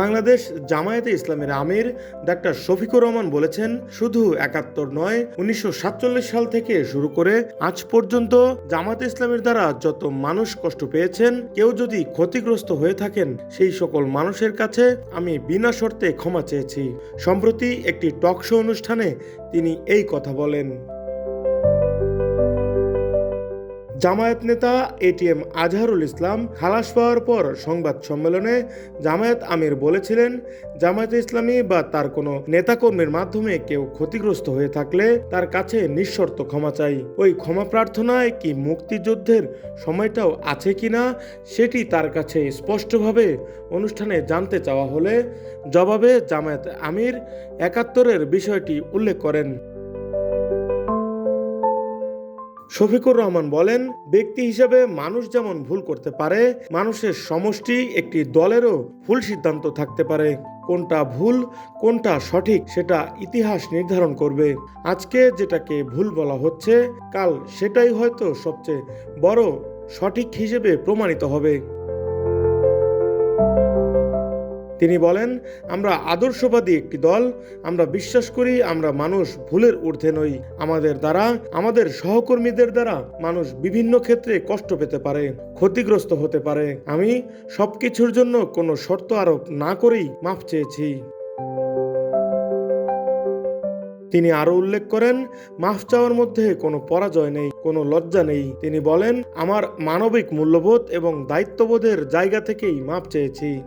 বাংলাদেশ জামায়াতে ইসলামের আমির ডাক্তার শফিকুর রহমান বলেছেন, শুধু একাত্তর নয়, উনিশশো সাল থেকে শুরু করে আজ পর্যন্ত জামায়াতে ইসলামের দ্বারা যত মানুষ কষ্ট পেয়েছেন, কেউ যদি ক্ষতিগ্রস্ত হয়ে থাকেন, সেই সকল মানুষের কাছে আমি বিনা শর্তে ক্ষমা চেয়েছি। সম্প্রতি একটি টক শো অনুষ্ঠানে তিনি এই কথা বলেন। জামায়াত নেতা এটিএম আজহারুল ইসলাম খালাস পাওয়ার পর সংবাদ সম্মেলনে জামায়াত আমির বলেছিলেন, জামায়াত ইসলামী বা তার কোনো নেতাকর্মীর মাধ্যমে কেউ ক্ষতিগ্রস্ত হয়ে থাকলে তার কাছে নিঃশর্ত ক্ষমা চাই। ওই ক্ষমা প্রার্থনায় কি মুক্তিযুদ্ধের সময়টাও আছে কিনা সেটি তার কাছে স্পষ্টভাবে অনুষ্ঠানে জানতে চাওয়া হলে জবাবে জামায়াত আমির একাত্তরের বিষয়টি উল্লেখ করেন। শফিকুর রহমান বলেন, ব্যক্তি হিসেবে মানুষ যেমন ভুল করতে পারে, মানুষের সমষ্টি একটি দলেরও ভুল সিদ্ধান্ত থাকতে পারে। কোনটা ভুল, কোনটা সঠিক সেটা ইতিহাস নির্ধারণ করবে। আজকে যেটাকে ভুল বলা হচ্ছে, কাল সেটাই হয়তো সবচেয়ে বড় সঠিক হিসেবে প্রমাণিত হবে। তিনি বলেন, আমরা আদর্শবাদী একটি দল, আমরা বিশ্বাস করি আমরা মানুষ ভুলের ঊর্ধ্বে নই। আমাদের দ্বারা, আমাদের সহকর্মীদের দ্বারা মানুষ বিভিন্ন ক্ষেত্রে কষ্ট পেতে পারে, ক্ষতিগ্রস্ত হতে পারে। আমি সবকিছুর জন্য কোনো শর্ত আরোপ না করেই মাফ চেয়েছি। তিনি আরও উল্লেখ করেন, মাফ চাওয়ার মধ্যে কোনো পরাজয় নেই, কোনো লজ্জা নেই। তিনি বলেন, আমার মানবিক মূল্যবোধ এবং দায়িত্ববোধের জায়গা থেকেই মাপ চেয়েছি।